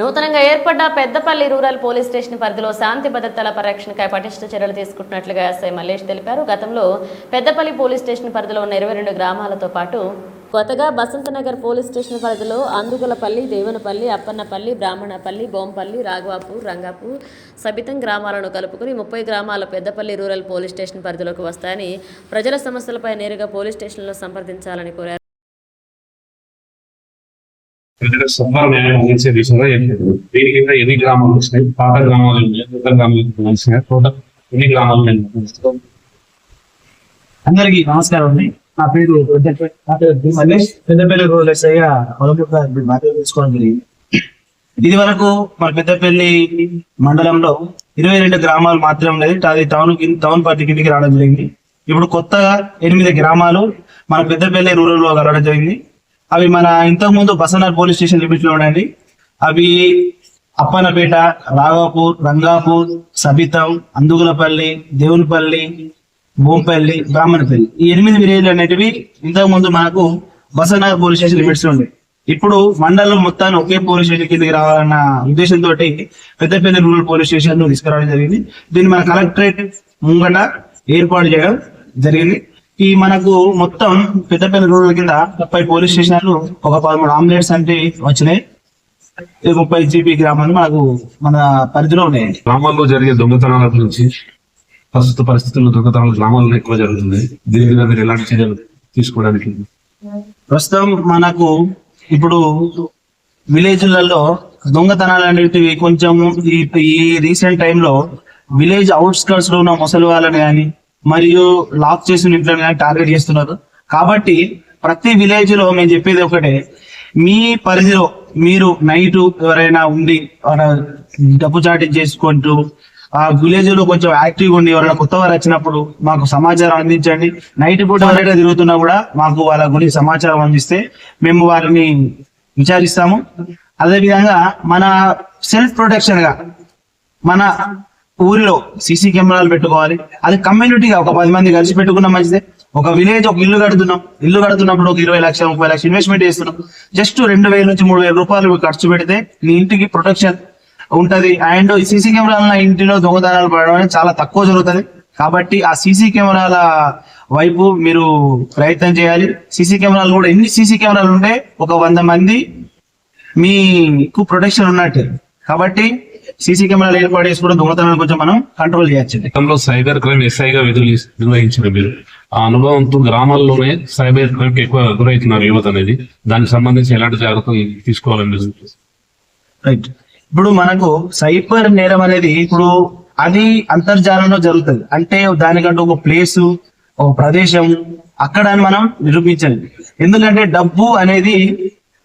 నూతనంగా ఏర్పడ్డ Peddapalli rural police station పరిధిలో శాంతి భద్రతల పరిరక్షణకై పటిష్ట చర్యలు తీసుకుంటున్నట్లుగా ఎస్ఐ మల్లేష్ తెలిపారు. గతంలో పెద్దపల్లి పోలీస్ స్టేషన్ పరిధిలో ఉన్న ఇరవై రెండు గ్రామాలతో పాటు కొత్తగా బసంతనగర్ పోలీస్ స్టేషన్ పరిధిలో అందుగులపల్లి దేవనపల్లి అప్పన్నపల్లి బ్రాహ్మణపల్లి బోంపల్లి రాఘవాపూర్ రంగాపూర్ సబితం గ్రామాలను కలుపుకుని ముప్పై గ్రామాల పెద్దపల్లి రూరల్ పోలీస్ స్టేషన్ పరిధిలోకి వస్తాయని ప్రజల సమస్యలపై నేరుగా పోలీస్ స్టేషన్లో సంప్రదించాలని కోరారు. ప్రజలకు సత్వర న్యాయం అందించే దిశగా దీని కింద ఎన్ని గ్రామాలు వచ్చినాయి? పాత గ్రామాలు కొత్త గ్రామాలు టోటల్ ఎన్ని గ్రామాలు అందరికీ నమస్కారం అండి. నా పేరు పెద్దపల్లి రూరల్ తీసుకోవడం జరిగింది. ఇది వరకు మన పెద్దపల్లి మండలంలో ఇరవై రెండు గ్రామాలు మాత్రం లేదు అది టౌన్ టౌన్ పార్టీ కిందకి రావడం జరిగింది. ఇప్పుడు కొత్తగా ఎనిమిది గ్రామాలు మన పెద్దపల్లి రూరల్లో కలవడం జరిగింది. అవి మన ఇంతకు ముందు బసనార్ పోలీస్ స్టేషన్ లిమిట్లో ఉండండి. అవి అప్పనపేట రాఘాపూర్ రంగాపూర్ సబితం అందుగులపల్లి దేవునిపల్లి భూంపల్లి బ్రాహ్మణపల్లి. ఈ ఎనిమిది విలేజ్లు అనేటివి ఇంతకు ముందు మనకు బసనగర్ పోలీస్ స్టేషన్ లిమిట్స్ ఉండే. ఇప్పుడు మండలం మొత్తాన్ని ఒకే పోలీస్ స్టేషన్ కిందకి రావాలన్న ఉద్దేశంతో పెద్ద రూరల్ పోలీస్ స్టేషన్ తీసుకురావడం జరిగింది. దీన్ని మన కలెక్టరేట్ ముంగట ఏర్పాటు చేయడం జరిగింది. ఈ మనకు మొత్తం పెద్దపల్లి రూరల్ కింద ముప్పై పోలీస్ స్టేషన్లు ఒక పదమూడు ఆంబులెన్స్ అంటే వచ్చినాయి. ముప్పై జీపీ గ్రామాలు మనకు మన పరిధిలో ఉన్నాయండి గ్రామాల్లో జరిగే దొంగతనాల గురించి ప్రస్తుత పరిస్థితుల్లో దొంగతనాలు గ్రామాల్లో ఎక్కువ జరుగుతుంది. దీని మీద మీరు ఎలాంటి చర్యలు తీసుకోవడానికి? ప్రస్తుతం మనకు ఇప్పుడు విలేజ్లలో దొంగతనాలు అనేటివి కొంచెం ఈ ఈ రీసెంట్ టైంలో విలేజ్ అవుట్స్కర్ట్స్లో ఉన్న ముసలి వాళ్ళని కానీ మరియు లాక్ చేసిన ఇంట్లో కానీ టార్గెట్ చేస్తున్నారు. కాబట్టి ప్రతి విలేజ్లో మేము చెప్పేది ఒకటే మీ పరిధిలో మీరు నైట్ ఎవరైనా ఉండి వాళ్ళ డబ్బు చాటి చేసుకుంటూ ఆ విలేజ్లో కొంచెం యాక్టివ్ ఉండి ఎవరైనా కొత్త వారు వచ్చినప్పుడు మాకు సమాచారం అందించండి. నైట్ పూట ఎవరైనా తిరుగుతున్నా కూడా మాకు వాళ్ళ గురించి సమాచారం అందిస్తే మేము వారిని విచారిస్తాము. అదేవిధంగా మన సెల్ఫ్ ప్రొటెక్షన్గా మన ఊరిలో సీసీ కెమెరాలు పెట్టుకోవాలి. అది కమ్యూనిటీగా ఒక పది మంది కలిసి పెట్టుకున్న మంచిదే. ఒక విలేజ్ ఒక ఇల్లు కడుతున్నాం. ఇల్లు కడుతున్నప్పుడు ఒక ఇరవై లక్షలు ముప్పై లక్షలు ఇన్వెస్ట్మెంట్ చేస్తున్నాం. జస్ట్ రెండు వేల నుంచి మూడు వేల రూపాయలు ఖర్చు పెడితే మీ ఇంటికి ప్రొటెక్షన్ ఉంటది. అండ్ సీసీ కెమెరాల ఇంటిలో దొంగతనాలు పడడం అనేది చాలా తక్కువ జరుగుతుంది. కాబట్టి ఆ సీసీ కెమెరాల వైపు మీరు ప్రయత్నం చేయాలి. సీసీ కెమెరాలు కూడా ఎన్ని సీసీ కెమెరాలు ఉంటే ఒక వంద మంది మీకు ప్రొటెక్షన్ ఉన్నట్టు. కాబట్టి సీసీ కెమెరాలు ఏర్పాటు చేసుకోవడం దొంగతనాన్ని కొంచెం మనం కంట్రోల్ చేయొచ్చు. గతంలో సైబర్ క్రైమ్ ఎస్ఐగా విధులు నిర్వహించిన మీరు ఆ అనుభవంతో గ్రామాల్లోనే సైబర్ క్రైమ్కి ఎక్కువ గురవుతున్నారు యువత అనేది. దానికి సంబంధించి ఎలాంటి జాగ్రత్తలు తీసుకోవాలని రైట్ ఇప్పుడు మనకు సైబర్ నేరం అనేది ఇప్పుడు అది అంతర్జాలంలో జరుగుతుంది. అంటే దానికంటూ ఒక ప్లేస్ ఒక ప్రదేశం అక్కడ మనం నిరూపించాలి. ఎందుకంటే డబ్బు అనేది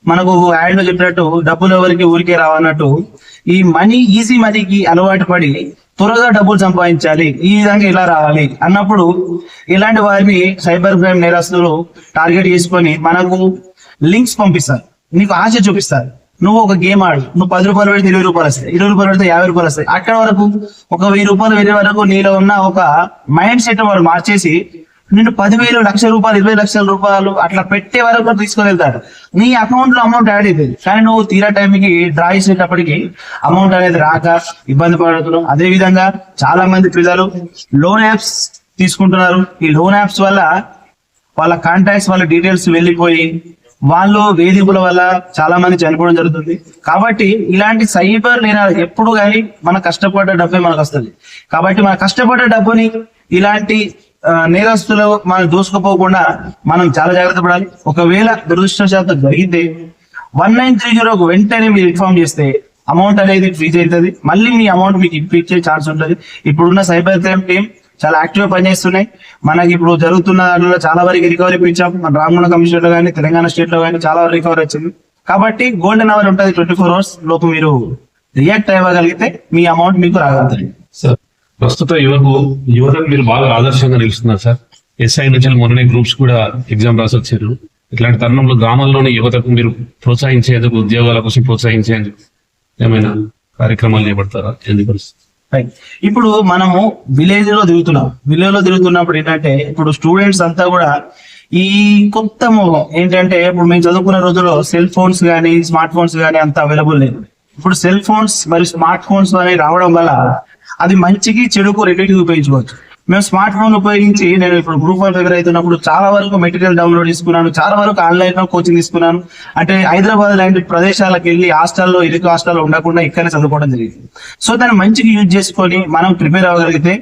మనకు ఆయన చెప్పినట్టు డబ్బులు ఎవరికి ఊరికే రావన్నట్టు ఈ మనీ ఈజీ మనీకి అలవాటు పడి త్వరగా డబ్బులు సంపాదించాలి ఈ విధంగా ఇలా రావాలి అన్నప్పుడు ఇలాంటి వారిని సైబర్ క్రైమ్ నేరస్తులు టార్గెట్ చేసుకొని మనకు లింక్స్ పంపిస్తారు. నీకు ఆశ చూపిస్తారు. నువ్వు ఒక గేమ్ ఆడు. నువ్వు పది రూపాయలు పెడితే ఇరవై రూపాయలు వస్తాయి. ఇరవై రూపాయలు పెడితే యాభై రూపాయలు వస్తాయి. అక్కడ వరకు ఒక వెయ్యి రూపాయలు వెళ్ళే వరకు నీలో ఉన్న ఒక మైండ్ సెట్ వాడు మార్చేసి నేను పదివేలు లక్ష రూపాయలు ఇరవై లక్షల రూపాయలు అట్లా పెట్టే వరకు తీసుకుని వెళ్తాడు నీ అకౌంట్లో అమౌంట్ యాడ్ అవుతుంది కానీ నువ్వు తీరా టైంకి డ్రా చేసేటప్పటికి అమౌంట్ అనేది రాక ఇబ్బంది పడుతున్నావు. అదే విధంగా చాలా మంది పిల్లలు లోన్ యాప్స్ తీసుకుంటున్నారు. ఈ లోన్ యాప్స్ వల్ల వాళ్ళ కాంటాక్ట్స్ వాళ్ళ డీటెయిల్స్ వెళ్ళిపోయి వాళ్ళు వేధింపుల వల్ల చాలా మంది చనిపోవడం జరుగుతుంది. కాబట్టి ఇలాంటి సైబర్ నేరాలు ఎప్పుడు కానీ మన కష్టపడ్డ డబ్బే మనకు వస్తుంది. కాబట్టి మన కష్టపడ్డ డబ్బుని ఇలాంటి నేరస్తులు మనం దూసుకుపోకుండా మనం చాలా జాగ్రత్త పడాలి. ఒకవేళ దురదృష్టశాతం జరిగితే వన్ నైన్ త్రీ జీరోకు వెంటనే మీరు ఇన్ఫార్మ్ చేస్తే అమౌంట్ అనేది ఫ్రీజ్ అవుతుంది. మళ్ళీ మీ అమౌంట్ మీకు ఇప్పించే ఛాన్స్ ఉంటుంది. ఇప్పుడున్న సైబర్ క్రైమ్ టీం చాలా యాక్టివ్ పనిచేస్తున్నాయి. మనకి ఇప్పుడు జరుగుతున్న దాంట్లో చాలా వరకు రికవరీ ఇప్పించాం మన రామగుణ కమిషన్లో కానీ తెలంగాణ స్టేట్లో కానీ చాలా వరకు రికవరీ వచ్చింది. కాబట్టి గోల్డెన్ అవర్ ఉంటుంది ట్వంటీ ఫోర్ అవర్స్ లోపు మీరు రియాక్ట్ అవ్వగలిగితే మీ అమౌంట్ మీకు రాగలుగుతుంది సార్ ప్రస్తుత యువకు యువతకు మీరు బాగా ఆదర్శంగా నిలుస్తున్నారు సార్. ఎస్ఐ నుంచి మొన్ననే గ్రూప్స్ కూడా ఎగ్జామ్ రాసి వచ్చారు ఇట్లాంటి తరుణంలో గ్రామాల్లోని యువతకు మీరు ప్రోత్సహించేందుకు ఉద్యోగాల కోసం ప్రోత్సహించేందుకు ఏమైనా కార్యక్రమాలు చేపడతారా? ఎందుకు ఇప్పుడు మనము విలేజ్లో తిరుగుతున్నాం. విలేజ్లో తిరుగుతున్నప్పుడు ఏంటంటే ఇప్పుడు స్టూడెంట్స్ అంతా కూడా ఈ కొత్త మోహం ఏంటంటే ఇప్పుడు మేము చదువుకున్న రోజుల్లో సెల్ ఫోన్స్ కానీ స్మార్ట్ ఫోన్స్ కానీ అంత అవైలబుల్ లేదు. ఇప్పుడు సెల్ ఫోన్స్ మరియు స్మార్ట్ ఫోన్స్ అనేవి రావడం వల్ల అది మంచికి చెడుకు రెండింటికి ఉపయోగించుకోవచ్చు. మేము స్మార్ట్ ఫోన్ ఉపయోగించి నేను ఇప్పుడు గ్రూప్ వన్ దగ్గర అవుతున్నప్పుడు చాలా వరకు మెటీరియల్ డౌన్లోడ్ చేసుకున్నాను చాలా వరకు ఆన్లైన్లో కోచింగ్ తీసుకున్నాను. అంటే హైదరాబాద్ లాంటి ప్రదేశాలకు వెళ్ళి హాస్టల్లో ఇరుకు హాస్టల్లో ఉండకుండా ఇక్కడనే చదువుకోవడం జరిగింది. సో దాన్ని మంచిగా యూజ్ చేసుకొని మనం ప్రిపేర్ అవ్వగలిగితే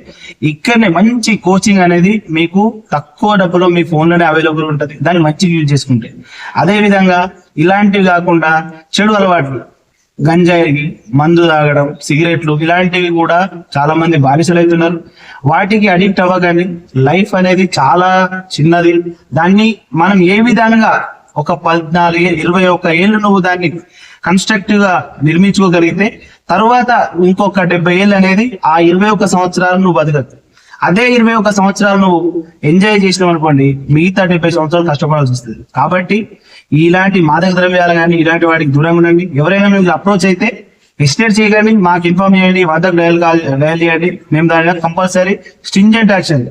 ఇక్కడనే మంచి కోచింగ్ అనేది మీకు తక్కువ డబ్బులో మీ ఫోన్లోనే అవైలబుల్ ఉంటుంది. దాన్ని మంచిగా యూజ్ చేసుకుంటే. అదే విధంగా ఇలాంటివి కాకుండా చెడు అలవాట్లు గంజాయి మందు తాగడం సిగరెట్లు ఇలాంటివి కూడా చాలా మంది బానిసలు అవుతున్నారు వాటికి అడిక్ట్ అవ్వగానే లైఫ్ అనేది చాలా చిన్నది. దాన్ని మనం ఏ విధంగా ఒక పద్నాలుగు ఏ- ఇరవై ఒక్క ఏళ్ళు నువ్వు దాన్ని కన్స్ట్రక్టివ్గా నిర్మించుకోగలిగితే తర్వాత ఇంకొక డెబ్బై ఏళ్ళు అనేది ఆ ఇరవై ఒక సంవత్సరాలు నువ్వు బతకచ్చు అదే ఇరవై ఒక సంవత్సరాలు నువ్వు ఎంజాయ్ చేసినావు అనుకోండి మిగతా డెబ్బై సంవత్సరాలు కష్టపడాల్సి వస్తుంది. కాబట్టి ఇలాంటి మాదక ద్రవ్యాలు కానీ ఇలాంటి వాటికి దూరంగా ఉండండి. ఎవరైనా మేము అప్రోచ్ అయితే ఎస్టేట్ చేయకండి మాకు ఇన్ఫార్మ్ చేయండి వద్దకు డయల్ కాల్ డయల్ చేయండి. మేము దాని కంపల్సరీ స్టింజెంట్ యాక్షన్